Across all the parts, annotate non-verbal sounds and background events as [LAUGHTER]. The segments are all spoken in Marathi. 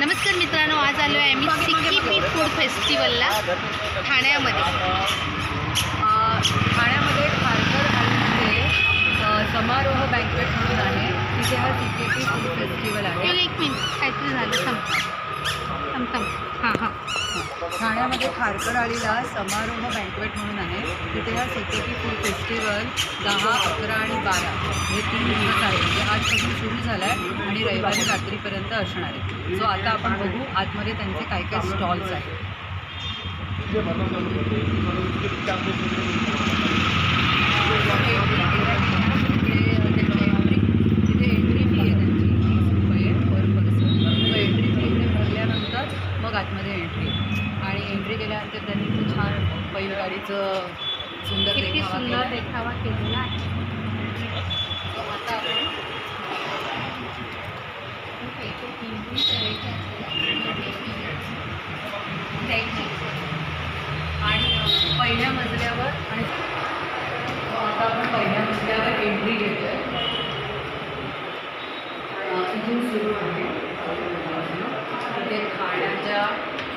नमस्कार मित्रांनो आज आलो आहे मी सिक्की फूड फेस्टिवलला ठाण्यामध्ये. ठाण्यामध्ये खारकर हॉलमध्ये समारोह बँकवेट म्हणून आहे. तिथे हा सिक्की के फूड फेस्टिवल आहे. एक मिनिट काहीतरी झालं थांब. थांब हां हां. ठाण्यामध्ये खारकर आळीला समारोह बँकवेट म्हणून आहे. तिथे हा सी फूड फेस्टिवल दहा अकरा आणि बारा हे तीन दिवस आहे म्हणजे आजपासून सुरू झाला आहे आणि रविवारी रात्रीपर्यंत असणार आहे. सो आता आपण बघू आतमध्ये त्यांचे काय काय स्टॉल्स आहेत तिथे एंट्री फी आहे त्यांची वीस रुपये per person so entry fee इथे भरल्यानंतर मग आतमध्ये एंट्री आणि एंट्री केल्यानंतर त्यांनी खूप छान बैलगाडीचं सुंदर किती सुंदर देखावा केलेला आहे. आता आपण आणि पहिल्या मजल्यावर आणि आता आपण पहिल्या मजल्यावर एंट्री घेतोय. आहे इथून सुरू आहे. ते खाण्याच्या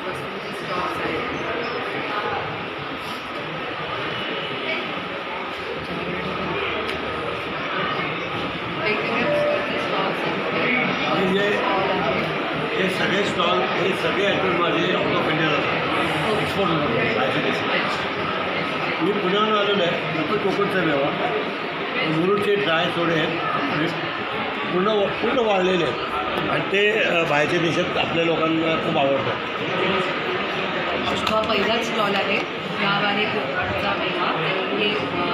वस्तूचे स्टॉक्स आहेत वेगवेगळ्या प्रकारचे स्टॉल्स आहेत म्हणजे स्टॉल आहे हे स्टॉल हे सगळे आयटम माझे आउट ऑफ इंडिया जातात. एक्सपोर्ट होतात बाहेरच्या देशात मी पुण्याहून आलेलो आहे. नक्की कोकणचा व्यवहार. मुरुडचे ड्राय सोडे आहेत. पूर्ण पूर्ण वाढलेले आहेत. आणि ते बाहेरच्या देशात आपल्या लोकांना खूप आवडतात. हा पहिलाच स्टॉल आहे. यावारे कोकणचा देशमुख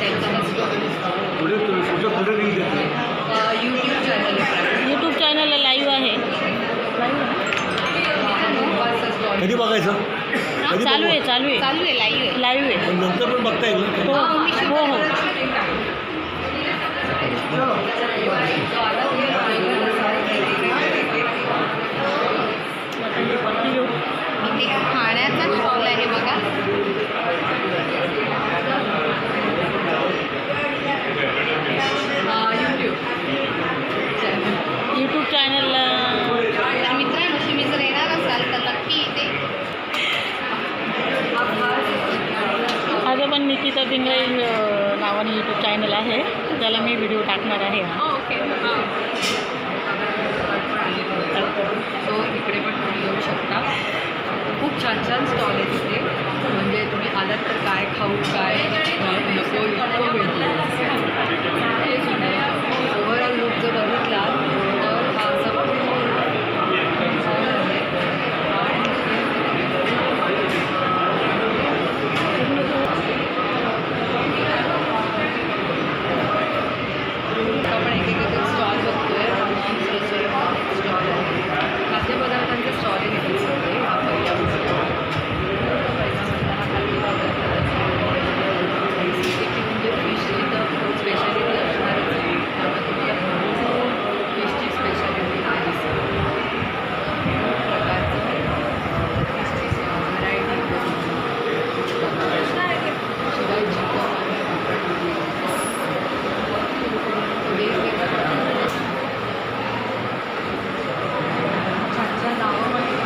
त्यांचा हा स्टॉल पुढे तुम्ही कुठं कुठे रील देते यूट्यूब चॅनल आहे यूट्यूब चॅनलला लाईव्ह आहे स्टॉल कधी बघायचं कधी चालू आहे? चालू आहे. चालू आहे लाईव्ह आहे. लाईव्ह आहे. पण नंतर पण बघता येईल हो हो हो इथे खाण्याचा स्टॉल आहे बघा यूट्यूब यूट्यूब चॅनलला तर मित्रांनो तुम्ही जर येणार असाल तर नक्की इथे माझं पण निकिता पिंगळे नावाने यूट्यूब चॅनल आहे. त्याला मी व्हिडिओ टाकणार आहे. Oh, ओके सो इकडे पण तुम्ही येऊ शकता. खूप छान छान स्टॉल आहे तिथे. म्हणजे तुम्ही आलात तर काय खाऊ काय नको इतकं मिळतं ओव्हरऑल लुक जर बघितला तर हा असा hall आहे. आपण एक एक एक स्टॉल बघतोय स्टॉल आहे खाद्यपदार्थांचे स्टॉल आहे तिथे सगळे हा पहिला मजला. पहिला मजला हा खाद्यपदार्थांचा आणि CCTV म्हणजे फिशची तर स्पेशालिटी असणारच आहे त्यामुळे तुम्हाला फिशची स्पेशालिटी दिसेल प्रकारचं फिशची व्हरायटी शिवाय चिकन वेगवेगळ्या प्रकारचे छान छान नावं माहिती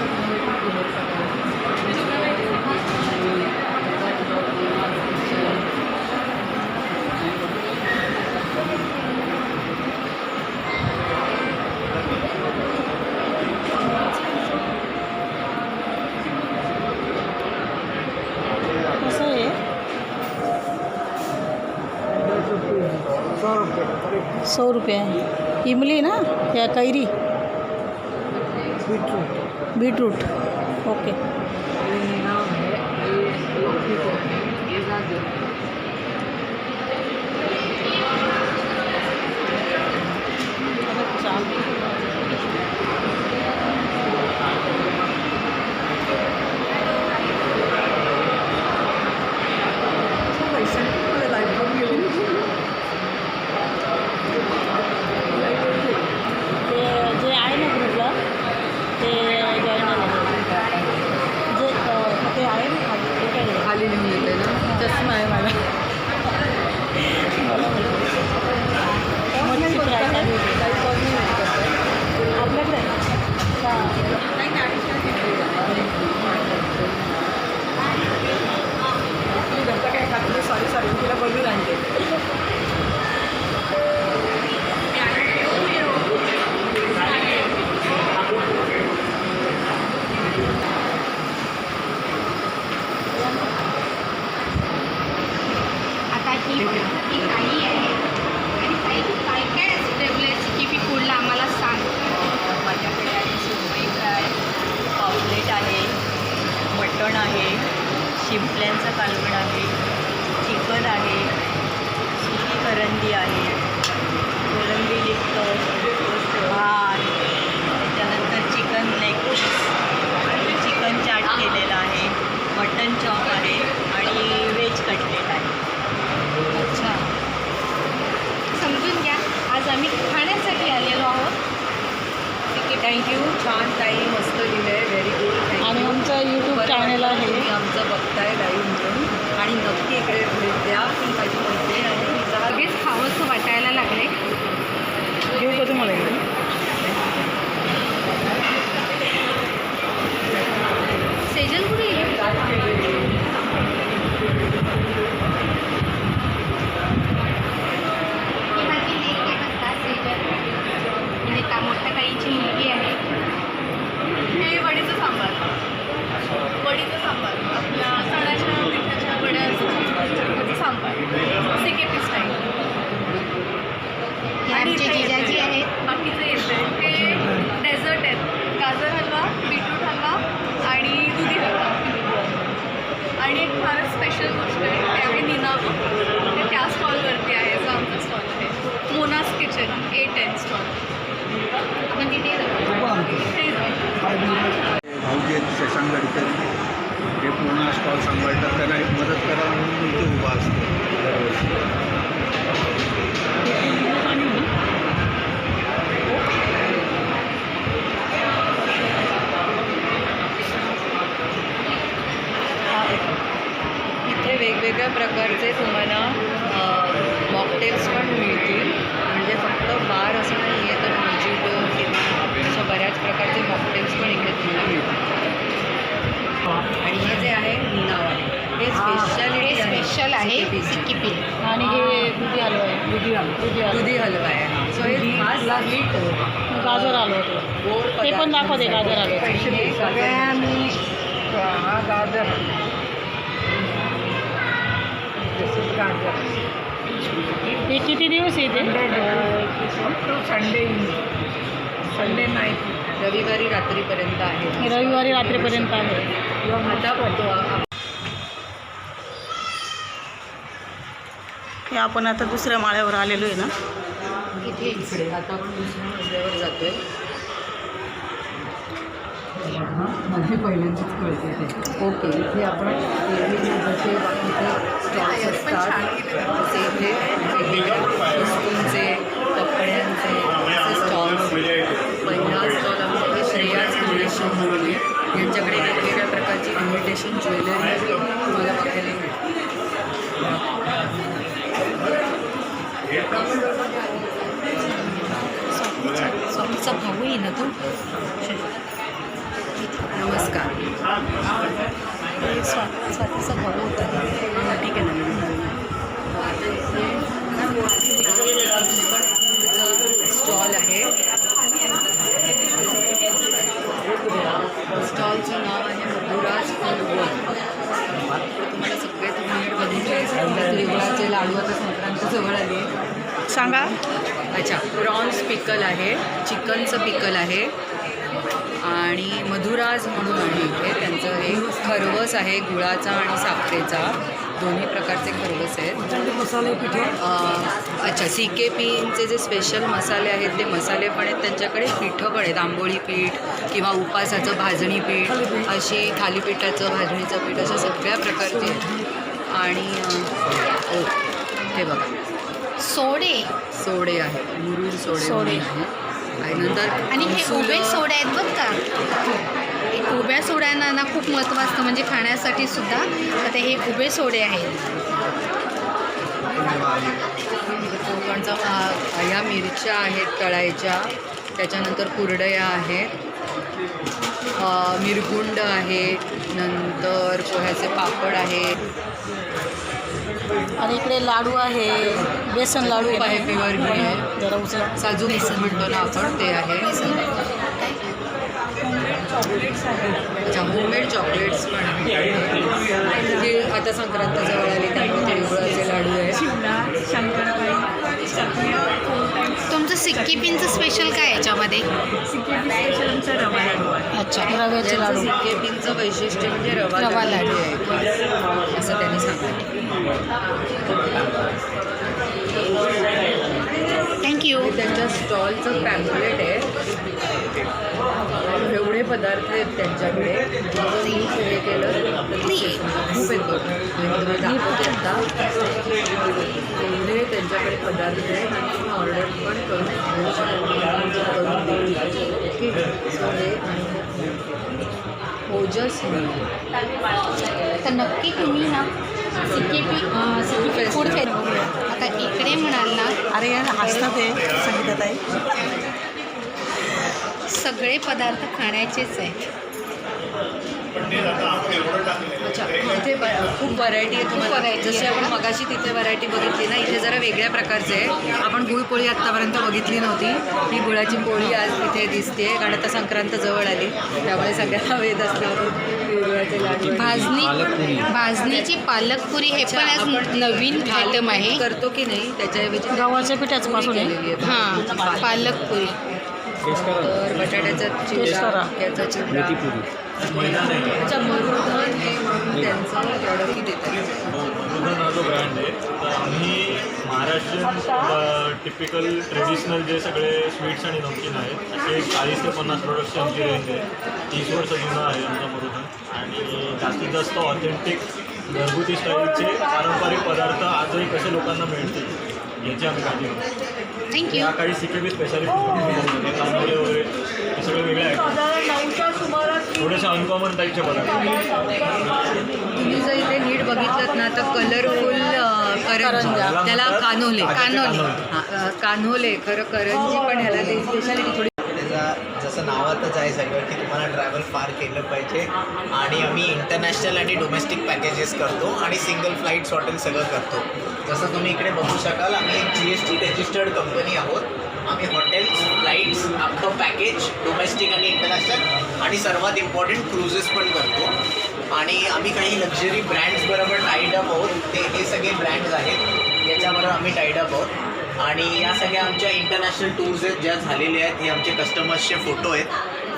कसं आहे रुपये इमली ना या कैरी. बीटरूट ओके करा म्हणून दुधी हलवा. दुधी हलवा आहे. हा सो हे खास गाजर हलवा ते पण दाखव दे गाजर हलवा. हे हा गाजर. हे किती दिवस येते संडे संडे नाईट रविवारी रात्रीपर्यंत आहे. रविवारी रात्रीपर्यंत आहे. आता हे आपण आता दुसऱ्या माळ्यावर आलेलो आहे ना. इथे इकडे आता आपण दुसऱ्या मजल्यावर जातोय. मला पहिल्यांदाच कळते ते. ओके इथे आपण एरवी जसे बाकीचे स्टॉल्स असतात. तसे इथे वेगवेगळ्या वस्तूंचे कपड्यांचे असे स्टॉल्स पहिला स्टॉल आमच्याकडे श्रेयास क्रिएशन म्हणून आहे. यांच्याकडे वेगवेगळ्या प्रकारची इन्व्हिटेशन ज्वेलरी तुम्हाला बघायला मिळते स्वामीचा भाऊ आहे ना तो नमस्कार. स्वा स्वातीचा भाऊ होता. ठीक आहे ना स्टॉल आहे स्टॉलचं नाव आहे मधुराज फुलवर तुम्हाला सगळे तुम्ही बघितले गुळाचे लाडू आता संक्रांत जवळ आली आहे सांगा अच्छा प्रॉन्स पिकल आहे चिकनचं पिकल आहे. आणि मधुराज म्हणून आहे इथे. त्यांचं हे खरवस आहे गुळाचा आणि साखरेचा. दोन्ही प्रकारचे खरवस आहेत. मसाले पिठे अच्छा सी के पीचे जे स्पेशल मसाले आहेत ते मसाले पण आहेत. त्यांच्याकडे पिठं पण आहेत. आंबोळी पीठ किंवा उपासाचं भाजणी पीठ अशी थालीपीठाचं भाजणीचं पीठ अशा सगळ्या प्रकारचे आणि हे बघा. सोडे. सोडे आहेत मुरुड सोडे सोडे. म्हणून आहे. आणि नंतर आणि हे उभे सोडे आहेत बघ का? हे उभ्या सोड्यांना ना खूप महत्त्व असतं. म्हणजे खाण्यासाठी सुद्धा. आता हे उभे सोडे आहेत. कोकणचा ह्या मिरच्या आहेत तळायच्या त्याच्यानंतर कुरडया आहेत. अ, मिरगुंड आहे. नंतर पोह्याचे पापड आहेत. आणि इकडे लाडू आहे बेसन लाडू आहे, प्युअर घी आहे. जरा उचला. साजू बेसन म्हणतो ना आपण ते आहे. अच्छा होममेड चॉकलेट्स पण आहेत. जे आता संक्रांत जवळ आली त्यामुळे तिळगुळाचे लाडू चकल्या तुमचं सिक्की पिनचं स्पेशल काय आहे याच्यामध्ये? स्पेशलचा रवा लाडू आहे. अच्छा रव्याचे लाडू. सिक्केपिंगचं वैशिष्ट्य म्हणजे रवा लाडू. आहे. असं त्यांनी सांगितलं. थँक्यू त्यांच्या स्टॉलचं पॅम्पलेट आहे. एवढे पदार्थ आहेत त्यांच्याकडे. हे केलं. खूप दाखवते आता एवढे त्यांच्याकडे पदार्थ आहेत. आणि ऑर्डर पण करू देऊ. ओके. ओजस तर नक्की तुम्ही ना सिके पी सिके फूड फेस्ट आता इकडे म्हणाल ना अरे हसतात ते संगीताताई सगळे पदार्थ खाण्याचेच आहेत अच्छा इथे खूप व्हरायटी आहे तुम्हाला. variety जशी आहे. आपण मगाशी तिथे व्हरायटी बघितली ना इथे जरा वेगळ्या प्रकारचे आहे. आपण गुळपोळी आत्तापर्यंत बघितली नव्हती. ही गुळाची पोळी आज इथे दिसते. कारण आता संक्रांत जवळ आली. त्यामुळे सगळ्यांना [LAUGHS] वेद असल्यावर भाजणी भाजणीची पालकपुरी हे पण आज नवीन आयटम आहे. करतो की नाही त्याच्याऐवजी गव्हाच्या पिठाचं पासून. हां पालकपुरी. तर बटाट्याचा चिवडा. याचा चिवडा. अच्छा मरुधन हे म्हणून त्यांचं प्रॉडक्टही देतात मधुधन हा जो ब्रँड आहे तर आम्ही महाराष्ट्रीयन टिपिकल ट्रेडिशनल जे सगळे स्वीट्स आणि नमकीन आहेत. असे चाळीस ते पन्नास प्रोडक्टची आमची रेंज आहे तीस वर्ष जुनं आहे आमचा मधुधन आणि जास्तीत जास्त ऑथेंटिक घरगुती स्टाईलचे पारंपरिक पदार्थ आजही कसे लोकांना मिळतील याची आम्ही काळजी घेतो थँक्यू या काही सिकेबी स्पेशालिटी तांदूळे वगैरे हे सगळे वेगळे आहेत थोडेसे अनकॉमन टाईपचे पदार्थ तुम्ही जर इथे नीट बघितलं ना तर कलरफुल करंजा. त्याला कानोले कानोले. कान्होले खरं करंजी पण ह्याला ते स्पेशालिटी थोडी जसं नावातच आहे सगळं की तुम्हाला ट्रॅव्हल फार केलं पाहिजे. आणि आम्ही इंटरनॅशनल आणि डोमेस्टिक पॅकेजेस करतो आणि सिंगल फ्लाईट्स हॉटेल सगळं करतो. जसं तुम्ही इकडे बघू शकाल आम्ही एक G S T registered company आहोत. आम्ही हॉटेल्स फ्लाईट्स अख्खं पॅकेज डोमेस्टिक आणि इंटरनॅशनल आणि सर्वात इम्पॉर्टंट क्रुझेस पण करतो. आणि आम्ही काही लक्झरी ब्रँड्स बरोबर टाईडअप आहोत. ते हे सगळे ब्रँड्स आहेत. याच्याबरोबर आम्ही टाईडअप आहोत. आणि या सगळ्या आमच्या इंटरनॅशनल टूर्स आहेत ज्या झालेल्या आहेत हे आमचे कस्टमर्सचे फोटो आहेत.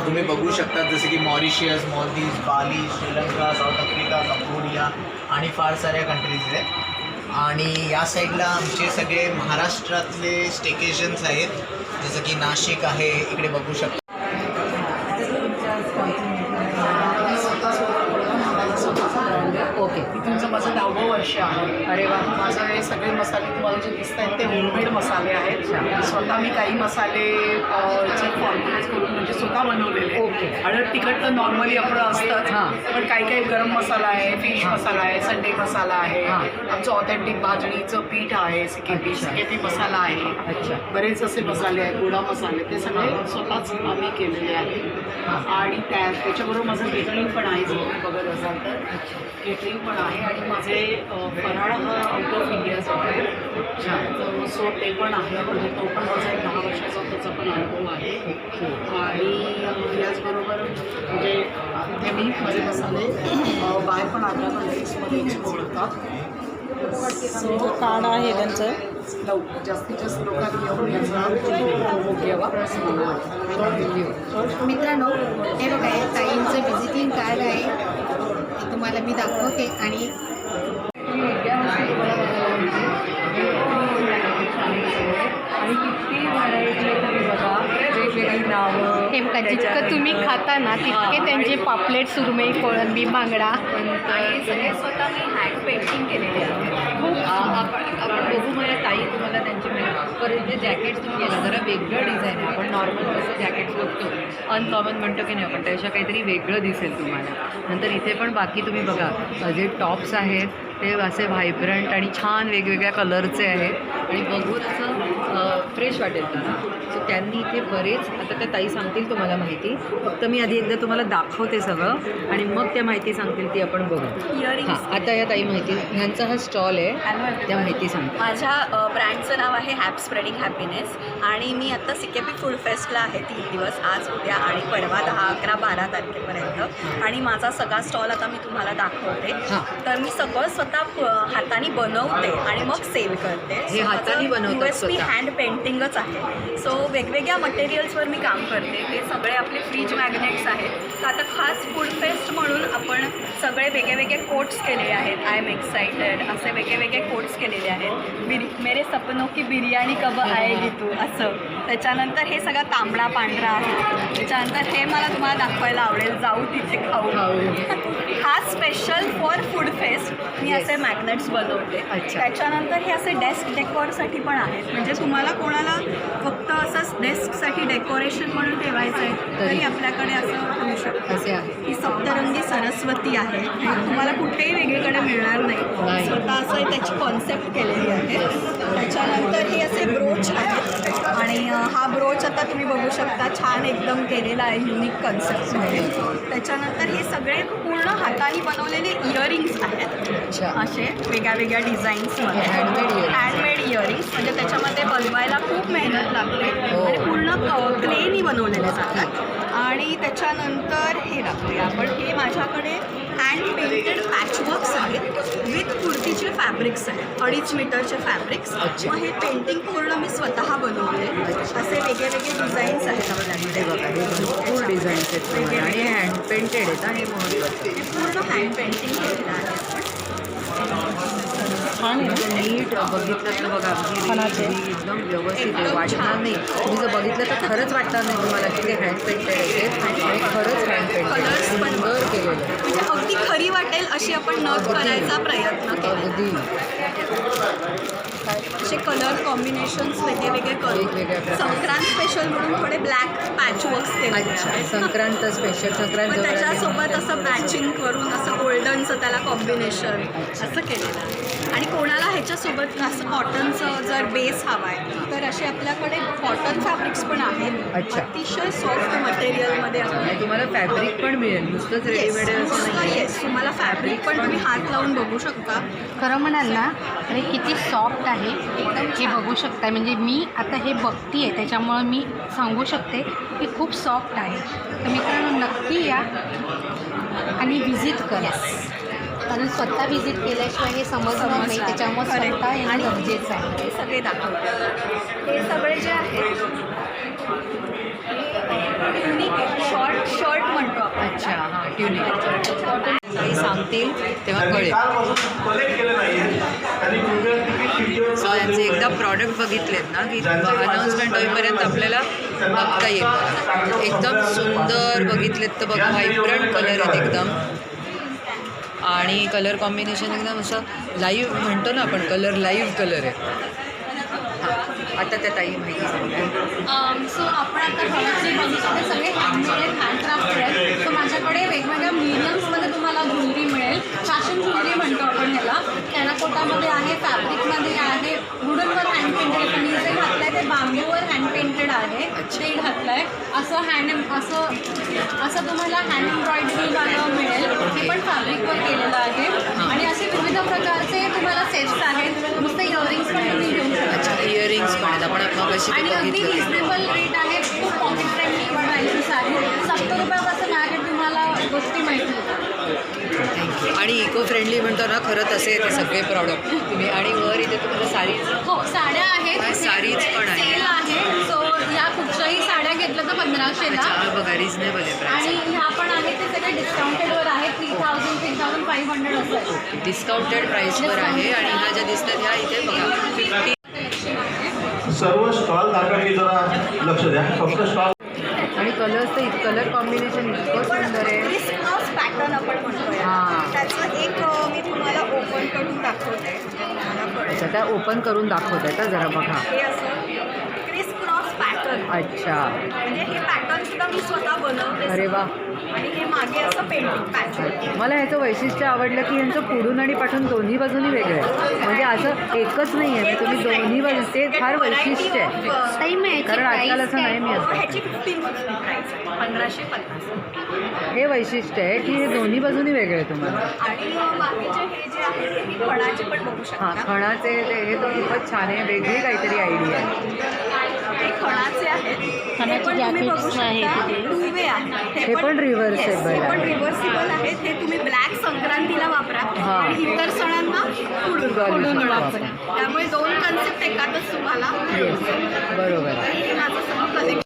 तुम्ही बघू शकता जसे की Mauritius Maldives Bali Sri Lanka South Africa Cambodia आणि फार साऱ्या कंट्रीज आहेत. आणि या साईडला आमचे सगळे महाराष्ट्रातले स्टेकेशन्स आहेत. जसं की नाशिक आहे इकडे बघू शकता. ओके. तुमचं माझं दहावं वर्ष आहे. अरे वा माझं हे सगळे मसाले जे दिसत आहेत ते होममेड मसाले आहेत. स्वतः मी काही मसाले अ, चे फॉर्म्युलेट करून म्हणजे स्वतः बनवलेले ओके. हळद तिखट तर नॉर्मली आपलं असतंच. हां. पण काही काही गरम मसाला आहे फिश मसाला आहे संडे मसाला आहे. आमचं ऑथेंटिक भाजणीचं पीठ आहे सिकेपी. सिकेपी मसाला आहे. अच्छा. बरेच असे मसाले आहेत गोडा मसाले ते सगळे स्वतःच आम्ही केलेले आहेत. आणि त्या त्याच्याबरोबर माझं केटरिंग पण आहे जर बघत असाल तर. केटरिंग पण आहे आणि माझे फराळ हा आउट ऑफ इंडियासाठी तर सो ते पण आहे म्हणजे तो पण माझा एक दहा वर्षाचा त्याचा पण अनुभव आहे. आणि याचबरोबर म्हणजे इथे मी माझे मसाले बाहेर पण आग्रा कंट्रीजमध्ये होतात सो कार्ड आहे त्यांचं. लव- जास्तीत जास्त लोकांनी येऊन याचा उपभोग घ्यावा. मित्रांनो हे बघा हे ताईंचं व्हिजिटिंग कार्ड आहे. तुम्हाला मी दाखवते आणि ना तितके त्यांचे पापलेट सुरमई कोळंबी बांगडा. सगळे स्वतः मी हँड पेंटिंग केलेले आपण बघू मला ताई तुम्हाला त्यांची मिळेल परत जे जॅकेट्स तुम्ही केलं जरा वेगळं डिझाईन आहे. आपण नॉर्मल कसं जॅकेट बघतो. अनकॉमन म्हणतो की नाही आपण त्यापेक्षा काहीतरी वेगळं दिसेल तुम्हाला. नंतर इथे पण बाकी तुम्ही बघा जे टॉप्स आहेत ते असे व्हायब्रंट आणि छान वेगवेगळ्या कलरचे आहेत. आणि बघून असं फ्रेश वाटेल. त्यांना सो त्यांनी इथे बरेच आता त्या ताई सांगतील तुम्हाला माहिती. फक्त मी आधी एकदा तुम्हाला दाखवते सगळं आणि मग त्या माहिती सांगतील ती आपण बघू. हां आता या ताई माहिती ह्यांचा हा स्टॉल आहे. त्या माहिती सांगतात माझ्या ब्रँडचं नाव आहे हॅप स्प्रेडिंग हॅपीनेस आणि मी आता सिकेपी फूड फेस्टला आहे तीन दिवस आज उद्या आणि परवा दहा अकरा बारा तारखेपर्यंत. आणि माझा सगळा स्टॉल आता मी तुम्हाला दाखवते. तर मी सगळं स्वतः हाताने बनवते आणि मग सेल करते. हे मी? हँड पेंटिंगच आहे. सो वेगवेगळ्या मटेरियल्सवर मी काम करते. हे सगळे आपले फ्रीज मॅग्नेट्स आहेत. तर आता खास फूड फेस्ट म्हणून आपण सगळे वेगळे वेगळे कोट्स केलेले आहेत. आय एम एक्साइटेड असे वेगळे वेगळे कोट्स केलेले आहेत. बिर मेरे सपनो की बिर्याणी कब आएगी तू? असं. त्याच्यानंतर हे सगळं तांबडा पांढरा आहे. त्याच्यानंतर हे मला तुम्हाला दाखवायला आवडेल. जाऊ तिथे खाऊ. [LAUGHS] हा स्पेशल फॉर फूड फेस्ट मी. असे मॅग्नेट्स बनवते. त्याच्यानंतर हे असे डेस्क डेकोरसाठी पण आहेत. म्हणजे तुम्हाला कोण कोणाला फक्त असंच डेस्कसाठी डेकोरेशन म्हणून ठेवायचं आहे तरी. आपल्याकडे असं ठेवू शकतो. असे आहे. ही सप्तरंगी सरस्वती आहे. तुम्हाला कुठेही वेगळीकडे मिळणार नाही. स्वतः असं त्याची कॉन्सेप्ट केलेली आहे. त्याच्यानंतर हे असे ब्रोच आहेत आणि हा ब्रोच आता तुम्ही बघू शकता छान एकदम केलेला आहे युनिक कन्सेप्टमध्ये त्याच्यानंतर हे सगळे पूर्ण हाताने बनवलेले इयरिंग्स आहेत. असे वेगळ्या वेगळ्या डिझाईन्समध्ये. हँडमेड इयरिंग्स म्हणजे त्याच्यामध्ये बनवायला खूप मेहनत लागते. हो. आणि पूर्ण क्लेनी बनवलेले जातात. आणि त्याच्यानंतर हे लागते आपण. हे माझ्याकडे हँड पेंटेड पॅचवर्क्स आहेत विथ कुर्तीचे फॅब्रिक्स आहेत अडीच मीटरचे फॅब्रिक्स. मग हे पेंटिंग पूर्ण मी स्वतः बनवले असे वेगळे वेगळे डिझाईन्स आहेत हे बघा हे भरपूर डिझाईन्स आहेत आणि हँड पेंटेड आहेत आणि हे पूर्ण हँड पेंटिंग केलेलं आहे छान आहे ना? नीट बघितलं तर बघा अगदी. अगदी एकदम व्यवस्थित आहे वाटणार नाही. तुम्ही जर बघितलं तर खरंच वाटणार नाही तुम्हाला की ते हँड पेंटेड आहे आणि खरंच हँड पेंटेड Colours पण- सुंदर केलेलं आहे. म्हणजे अगदी खरी वाटेल अशी आपण नथ करायचा प्रयत्न केला. अगदी असे कलर कॉम्बिनेशन्स वेगळे वेगळे करून. संक्रांत स्पेशल म्हणून थोडे ब्लॅक पॅच वर्क्स केले. अच्छा संक्रांत स्पेशल संक्रांत त्याच्यासोबत असं मॅचिंग करून असं गोल्डनचं त्याला कॉम्बिनेशन असं केलेलं आहे. आणि कोणाला ह्याच्यासोबत असं कॉटनचं जर बेस हवा आहे तर असे आपल्याकडे कॉटन फॅब्रिक्स पण आहेत. अतिशय सॉफ्ट मटेरियलमध्ये आपण आणि तुम्हाला फॅब्रिक पण मिळेल. नुसतंच रेडीमेड येस तुम्हाला फॅब्रिक पण तुम्ही हात लावून बघू शकता. खरं म्हणाल ना हे किती सॉफ्ट आहे. हे बघू शकताय म्हणजे मी आता हे बघती आहे त्याच्यामुळं मी सांगू शकते की खूप सॉफ्ट आहे. तर मित्रांनो नक्की या आणि व्हिजिट करा. कारण स्वतः व्हिजिट केल्याशिवाय हे समजणार नाही. त्याच्यामुळे. स्वतः आणि- गरजेचं आहे. हे सगळे दाखवते. हे सगळे जे युनिक शॉर्ट शर्ट म्हणतो आपण. अच्छा हां ट्युनिक काही सांगतील तेव्हा कळेल. सो यांचे एकदा प्रॉडक्ट बघितलेत ना की अनाऊन्समेंट होईपर्यंत आपल्याला बघता येईल एकदम सुंदर बघितलेत तर बघा व्हायब्रंट कलर आहेत एकदम. आणि कलर कॉम्बिनेशन एकदम असं लाईव्ह म्हणतो ना आपण कलर लाईव्ह कलर आहे. हां आता त्या ताई माहिती सांगते सो आपण आता जे बघितलं ते सगळे हँडमेड आहेत हँडक्राफ्ट आहेत. सो माझ्याकडे वेगवेगळ्या मीडियम्समध्ये तुम्हाला ज्वेलरी मिळेल फॅशन ज्वेलरी म्हणतो आपण ह्याला टेराकोटामध्ये आहे फॅब्रिकमध्ये आहे वुडनवर हँड पेंटेड मी जे घातलं आहे ते बांबूवर हँड पेंटेड आहे ते घातलं आहे असं हँड असं असं तुम्हाला हँड एम्ब्रॉयडरीवालं मिळेल. हे पण फॅब्रिकवर केलेलं आहे. आणि असे विविध प्रकारचे तुम्हाला सेट्स आहेत. नुसते इयरिंग्स पण तुम्ही घेऊ शकता. अच्छा इयरिंग्स पण आहेत. आपण मग अशी आणि अगदी रिजनेबल रेट आहे. खूप पॉकेट फ्रेंडली प्राइसेस आहे. सत्तर रुपयापासून माझ्याकडे तुम्हाला गोष्टी थँक्यू आणि इको फ्रेंडली म्हणतो ना खरं तसे ते सगळे प्रॉडक्ट तुम्ही आणि वर इथे तुम्हाला साडीज हो साड्या आहेत. साडीज पण आहे. सेल आहे सो या कुठच्याही साड्या बघा रिजनेबल आहे प्राईस आणि ह्या पण आहेत ते सगळे डिस्काउंटेडवर आहे three thousand three thousand five hundred असं आहे. डिस्काउंटेड प्राईसवर आहे आणि ह्या ज्या दिसतात ह्या इथे बघा. फिफ्टी सर्व स्टॉल धारकांनी जरा लक्ष द्या. फक्त स्टॉल आणि कलर्स तर कलर कॉम्बिनेशन इतकं सुंदर आहे. क्रिसमस पॅटर्न आपण म्हणतोय. हां. त्याचं एक मी तुम्हाला ओपन करून दाखवते. म्हणजे तुम्हाला कळेल अच्छा त्या ओपन करून दाखवत आहे का? जरा बघा. हे असं. अच्छा. म्हणजे हे पॅटर्न सुद्धा मी स्वतः बनवते. अरे वा. आणि हे मागे असं पेंटिंग पॅटर्न मला ह्याचं वैशिष्ट्य आवडलं की ह्यांचं पुढून आणि पाठून दोन्ही बाजूनी वेगळं आहे. म्हणजे असं एकच नाही आहे तुम्ही दोन्ही बाजू ते फार वैशिष्ट्य आहे. याची कारण आजकाल असं? नाही पंधराशे पन्नास. हे वैशिष्ट्य आहे की हे दोन्ही बाजूनी वेगळे आहे तुम्हाला. हे जे आहेत ते मी फळाचे पण बघू हां शकता. खणाचे ते हे तर खूपच छान आहे. वेगळी काहीतरी आयडिया आहे. हे हे तिथे. टू वे आहे हे पण reversible हे पण आहे. रिव्हर्सिबल आहेत हे तुम्ही ब्लॅक संक्रांतीला वापरा. हां. आणि इतर सणांना पुढून वापरा. त्यामुळे दोन कन्सेप्ट एकातच तुम्हाला बरोबर आहे. हे माझं सगळं कलेक्शन